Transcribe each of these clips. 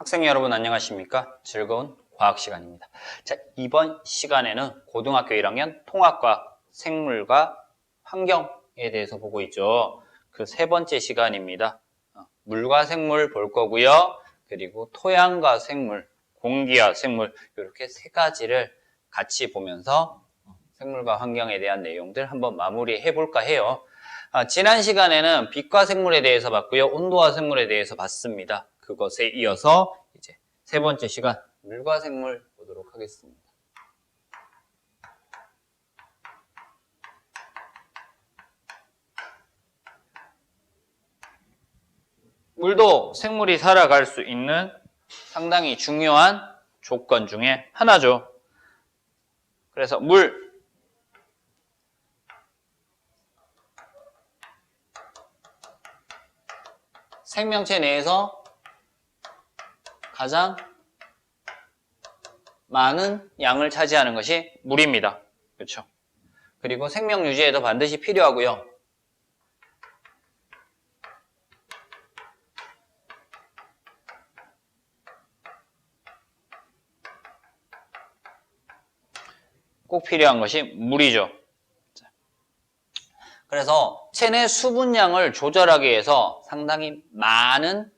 학생 여러분 안녕하십니까? 즐거운 과학 시간입니다. 자, 이번 시간에는 고등학교 1학년 통합과 생물과 환경에 대해서 보고 있죠. 그 세 번째 시간입니다. 어, 물과 생물 볼 거고요. 그리고 토양과 생물, 공기와 생물 이렇게 세 가지를 같이 보면서 어, 생물과 환경에 대한 내용들 한번 마무리해 볼까 해요. 아, 지난 시간에는 빛과 생물에 대해서 봤고요. 온도와 생물에 대해서 봤습니다. 그것에 이어서 이제 세 번째 시간 물과 생물 보도록 하겠습니다. 물도 생물이 살아갈 수 있는 상당히 중요한 조건 중에 하나죠. 그래서 물, 생명체 내에서 가장 많은 양을 차지하는 것이 물입니다. 그렇죠? 그리고 생명 유지에도 반드시 필요하고요. 꼭 필요한 것이 물이죠. 자. 그래서 체내 수분량을 조절하기 위해서 상당히 많은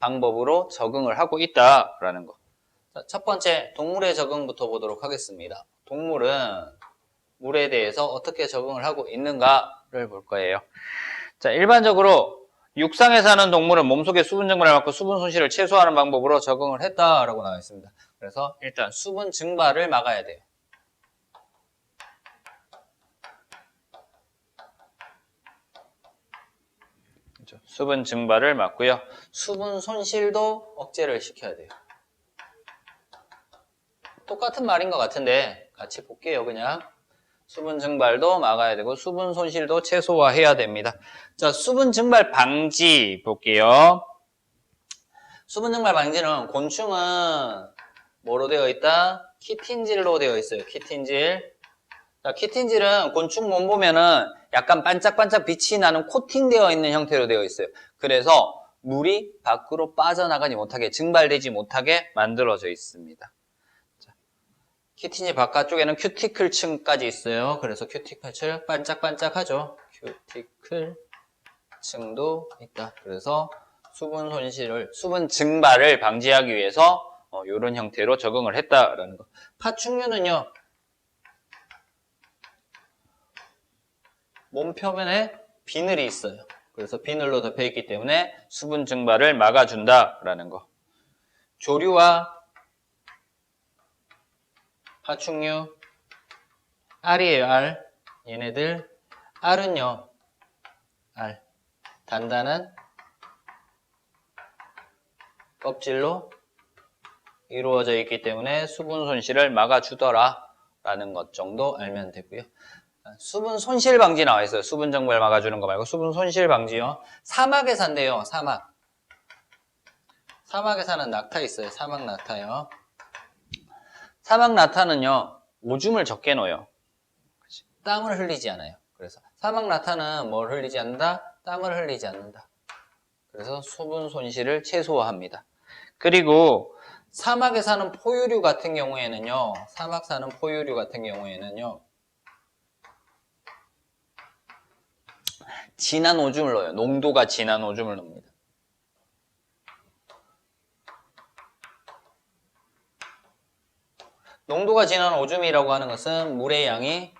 방법으로 적응을 하고 있다라는 거. 자, 첫 번째 동물의 적응부터 보도록 하겠습니다. 동물은 물에 대해서 어떻게 적응을 하고 있는가를 볼 거예요. 자, 일반적으로 육상에 사는 동물은 몸속에 수분 증발을 막고 수분 손실을 최소화하는 방법으로 적응을 했다라고 나와 있습니다. 그래서 일단 수분 증발을 막아야 돼요. 그렇죠. 수분 증발을 막고요. 수분 손실도 억제를 시켜야 돼요. 똑같은 말인 것 같은데 같이 볼게요. 그냥 수분 증발도 막아야 되고 수분 손실도 최소화해야 됩니다. 자, 수분 증발 방지 볼게요. 수분 증발 방지는 곤충은 뭐로 되어 있다? 키틴질로 되어 있어요. 키틴질. 자, 키틴질은 곤충 몸 보면은 약간 반짝반짝 빛이 나는 코팅되어 있는 형태로 되어 있어요. 그래서 물이 밖으로 빠져나가지 못하게 증발되지 못하게 만들어져 있습니다. 자, 키틴질 바깥쪽에는 큐티클 층까지 있어요. 그래서 큐티클 층 반짝반짝하죠. 큐티클 층도 있다. 그래서 수분 손실을 수분 증발을 방지하기 위해서 어, 이런 형태로 적응을 했다라는 거. 파충류는요. 몸 표면에 비늘이 있어요. 그래서 비늘로 덮여 있기 때문에 수분 증발을 막아준다라는 거. 조류와 파충류, 알이에요, 알. 얘네들, 알은요, 알. 단단한 껍질로 이루어져 있기 때문에 수분 손실을 막아주더라 라는 것 정도 알면 되고요. 수분 손실 방지 나와 있어요. 수분 증발 막아주는 거 말고 수분 손실 방지요. 사막에 산대요. 사막. 사막에 사는 낙타 있어요. 사막 낙타요. 사막 낙타는요. 오줌을 적게 넣어요. 땀을 흘리지 않아요. 그래서 사막 낙타는 뭘 흘리지 않는다? 땀을 흘리지 않는다. 그래서 수분 손실을 최소화합니다. 그리고 사막에 사는 포유류 같은 경우에는요. 사막 사는 포유류 같은 경우에는요. 진한 오줌을 넣어요. 농도가 진한 오줌을 넣습니다. 농도가 진한 오줌이라고 하는 것은 물의 양이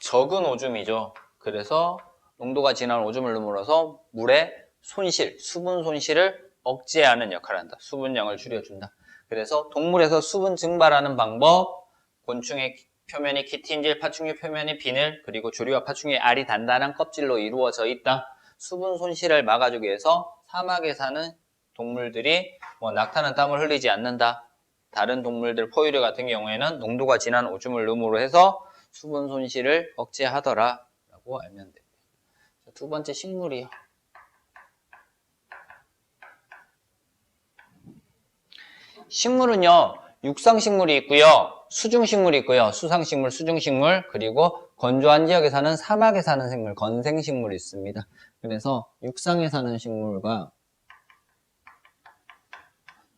적은 오줌이죠. 그래서 농도가 진한 오줌을 넣음으로써 물의 손실, 수분 손실을 억제하는 역할을 한다. 수분량을 줄여준다. 그래서 동물에서 수분 증발하는 방법, 곤충의 표면이 키틴질, 파충류 표면이 비늘, 그리고 조류와 파충류의 알이 단단한 껍질로 이루어져 있다. 수분 손실을 막아주기 위해서 사막에 사는 동물들이 뭐 낙타는 땀을 흘리지 않는다. 다른 동물들 포유류 같은 경우에는 농도가 진한 오줌을 넣음으로 해서 수분 손실을 억제하더라 라고 알면 됩니다. 두 번째 식물이요. 식물은요, 육상식물이 있고요, 수중식물이 있고요, 수상식물, 수중식물, 그리고 건조한 지역에 사는 사막에 사는 생물, 건생식물이 있습니다. 그래서 육상에 사는 식물과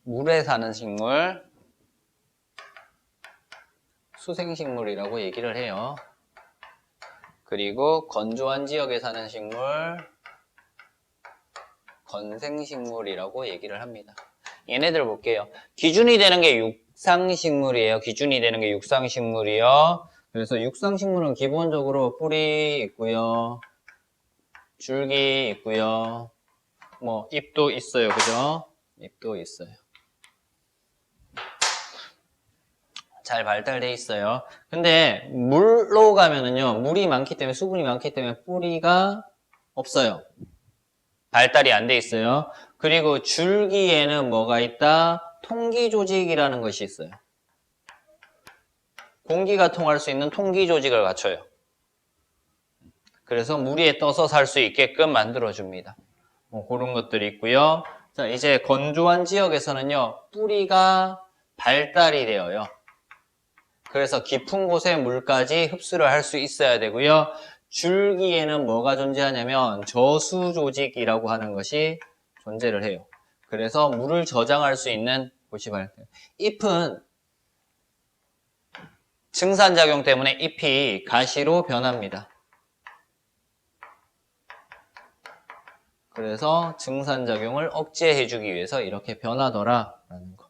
물에 사는 식물, 수생식물이라고 얘기를 해요. 그리고 건조한 지역에 사는 식물, 건생식물이라고 얘기를 합니다. 얘네들 볼게요. 기준이 되는 게 육상식물이에요. 기준이 되는 게 육상식물이요. 그래서 육상식물은 기본적으로 뿌리 있고요. 줄기 있고요. 뭐 잎도 있어요. 그죠? 잎도 있어요. 잘 발달돼 있어요. 근데 물로 가면은요. 물이 많기 때문에 수분이 많기 때문에 뿌리가 없어요. 발달이 안 돼 있어요. 그리고 줄기에는 뭐가 있다? 통기 조직이라는 것이 있어요. 공기가 통할 수 있는 통기 조직을 갖춰요. 그래서 물 위에 떠서 살 수 있게끔 만들어줍니다. 뭐 그런 것들이 있고요. 자, 이제 건조한 지역에서는요, 뿌리가 발달이 되어요. 그래서 깊은 곳의 물까지 흡수를 할 수 있어야 되고요. 줄기에는 뭐가 존재하냐면 저수 조직이라고 하는 것이 존재를 해요. 그래서 물을 저장할 수 있는 곳이 발달. 잎은 증산작용 때문에 잎이 가시로 변합니다. 그래서 증산작용을 억제해주기 위해서 이렇게 변하더라라는 거.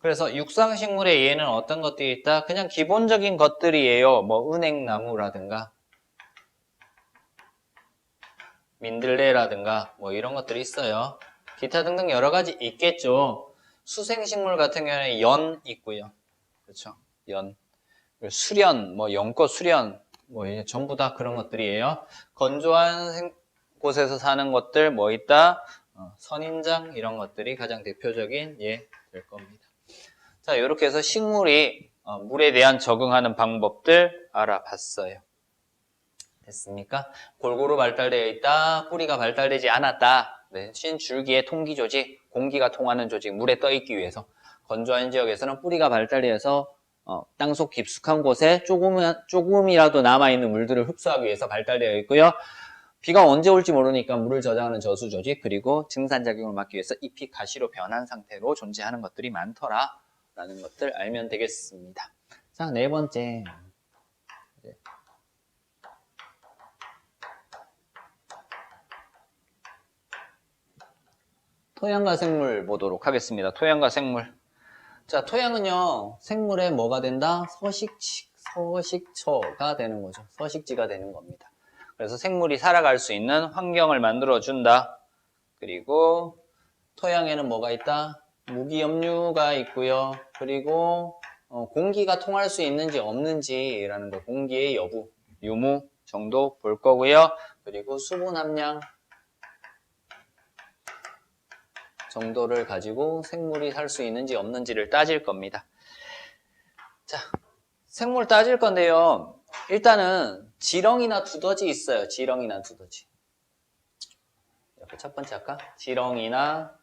그래서 육상식물에 얘는 어떤 것들이 있다? 그냥 기본적인 것들이에요. 뭐 은행나무라든가 민들레라든가 뭐 이런 것들이 있어요. 기타 등등 여러 가지 있겠죠. 수생식물 같은 경우에는 연 있고요. 그렇죠? 연. 수련, 뭐 연꽃 수련, 뭐 전부 다 그런 것들이에요. 건조한 생- 곳에서 사는 것들 뭐 있다? 어, 선인장 이런 것들이 가장 대표적인 예될 겁니다. 자, 이렇게 해서 식물이 어, 물에 대한 적응하는 방법들 알아봤어요. 됐습니까? 골고루 발달되어 있다. 뿌리가 발달되지 않았다. 대신 줄기의 통기 조직, 공기가 통하는 조직, 물에 떠 있기 위해서 건조한 지역에서는 뿌리가 발달해서 어, 땅속 깊숙한 곳에 조금, 조금이라도 남아있는 물들을 흡수하기 위해서 발달되어 있고요. 비가 언제 올지 모르니까 물을 저장하는 저수 조직, 그리고 증산 작용을 막기 위해서 잎이 가시로 변한 상태로 존재하는 것들이 많더라. 라는 것들 알면 되겠습니다. 자, 네 번째. 토양과 생물 보도록 하겠습니다. 토양과 생물. 자, 토양은요, 생물의 뭐가 된다? 서식지, 서식처가 되는 거죠. 서식지가 되는 겁니다. 그래서 생물이 살아갈 수 있는 환경을 만들어준다. 그리고 토양에는 뭐가 있다? 무기염류가 있고요. 그리고 어, 공기가 통할 수 있는지 없는지라는 거, 공기의 여부, 유무 정도 볼 거고요. 그리고 수분 함량, 정도를 가지고 생물이 살 수 있는지 없는지를 따질 겁니다. 자, 생물 따질 건데요. 일단은 지렁이나 두더지 있어요. 지렁이나 두더지. 첫 번째 할까? 지렁이나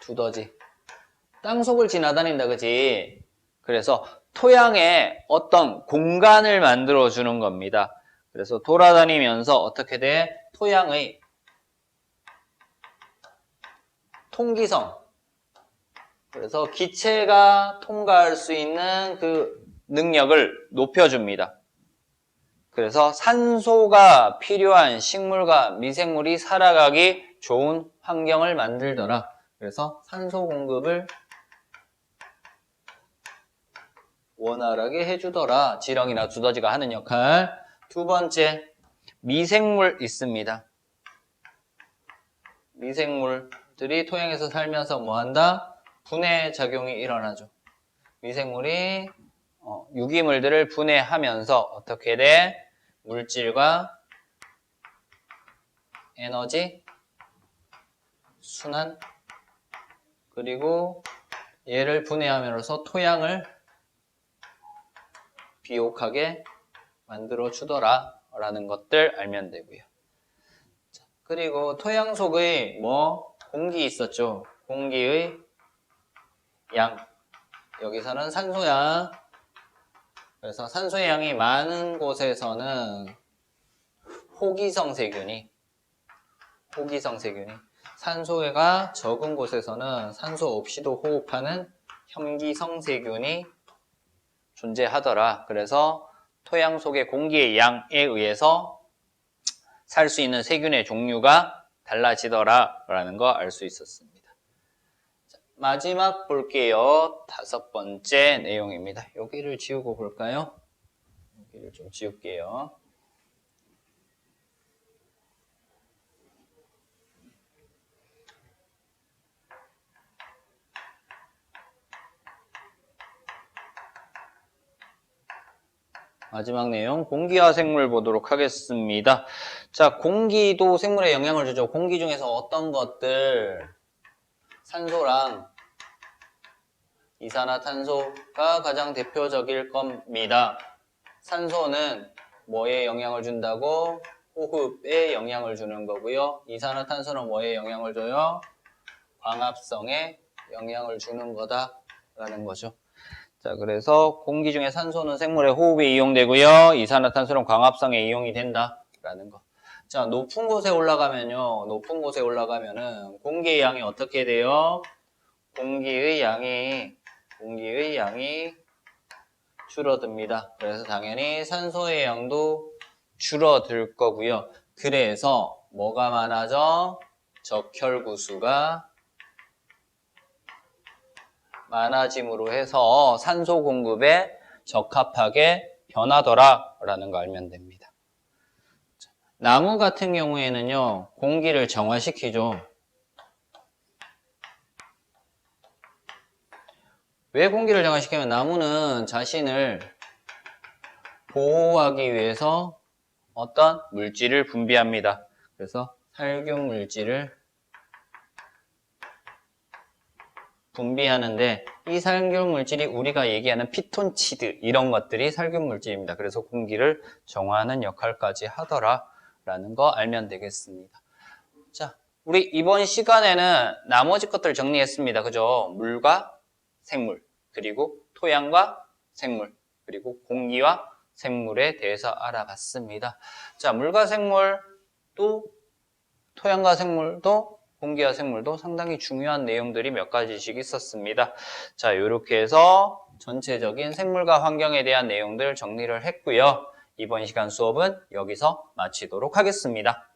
두더지. 땅속을 지나다닌다, 그지? 그래서 토양에 어떤 공간을 만들어 주는 겁니다. 그래서 돌아다니면서 어떻게 돼? 토양의 통기성. 그래서 기체가 통과할 수 있는 그 능력을 높여줍니다. 그래서 산소가 필요한 식물과 미생물이 살아가기 좋은 환경을 만들더라. 그래서 산소 공급을 원활하게 해주더라. 지렁이나 두더지가 하는 역할. 두 번째, 미생물 있습니다. 미생물 들이 토양에서 살면서 뭐 한다? 분해 작용이 일어나죠. 미생물이 어, 유기물들을 분해하면서 어떻게 돼? 물질과 에너지, 순환, 그리고 얘를 분해함으로써 토양을 비옥하게 만들어 주더라 라는 것들 알면 되고요. 자, 그리고 토양 속의 뭐 공기 있었죠. 공기의 양. 여기서는 산소양. 그래서 산소의 양이 많은 곳에서는 호기성 세균이 호기성 세균이 산소가 적은 곳에서는 산소 없이도 호흡하는 혐기성 세균이 존재하더라. 그래서 토양 속의 공기의 양에 의해서 살 수 있는 세균의 종류가 달라지더라. 라는 거 알 수 있었습니다. 자, 마지막 볼게요. 다섯 번째 내용입니다. 여기를 지우고 볼까요? 여기를 좀 지울게요. 마지막 내용 공기와 생물 보도록 하겠습니다. 자, 공기도 생물에 영향을 주죠. 공기 중에서 어떤 것들 산소랑 이산화탄소가 가장 대표적일 겁니다. 산소는 뭐에 영향을 준다고? 호흡에 영향을 주는 거고요. 이산화탄소는 뭐에 영향을 줘요? 광합성에 영향을 주는 거다라는 거죠. 자, 그래서 공기 중에 산소는 생물의 호흡에 이용되고요. 이산화탄소는 광합성에 이용이 된다라는 거. 자, 높은 곳에 올라가면요. 높은 곳에 올라가면은 공기의 양이 어떻게 돼요? 공기의 양이 공기의 양이 줄어듭니다. 그래서 당연히 산소의 양도 줄어들 거고요. 그래서 뭐가 많아져? 적혈구수가 많아짐으로 해서 산소 공급에 적합하게 변하더라라는 거 알면 됩니다. 나무 같은 경우에는요, 공기를 정화시키죠. 왜 공기를 정화시키면 나무는 자신을 보호하기 위해서 어떤 물질을 분비합니다. 그래서 살균 물질을 분비하는데 이 살균 물질이 우리가 얘기하는 피톤치드 이런 것들이 살균 물질입니다. 그래서 공기를 정화하는 역할까지 하더라 라는 거 알면 되겠습니다. 자, 우리 이번 시간에는 나머지 것들 정리했습니다. 그죠? 물과 생물, 그리고 토양과 생물, 그리고 공기와 생물에 대해서 알아봤습니다. 자, 물과 생물도 토양과 생물도 공기와 생물도 상당히 중요한 내용들이 몇 가지씩 있었습니다. 자, 이렇게 해서 전체적인 생물과 환경에 대한 내용들 정리를 했고요. 이번 시간 수업은 여기서 마치도록 하겠습니다.